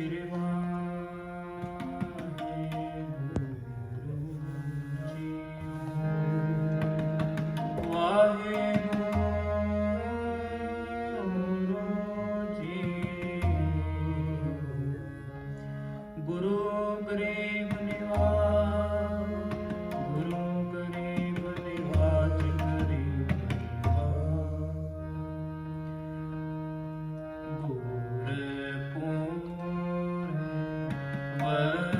ਸ੍ਰੀ ਵਾਹਿਗੁਰੂ ਵਾਹਿਗੁਰੂ ਗੁਰੂ ਗਰੀਬ 我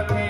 Okay.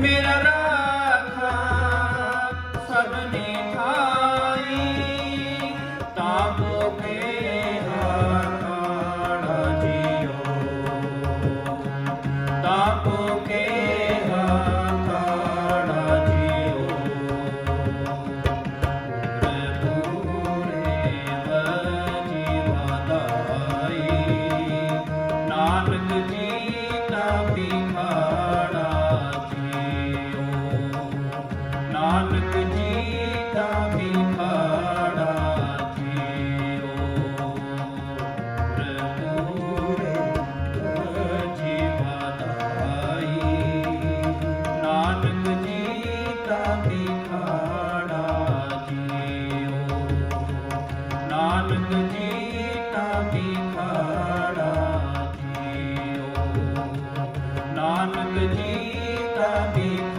मेरा ਨਾਨਕ ਜੀ ਦਾ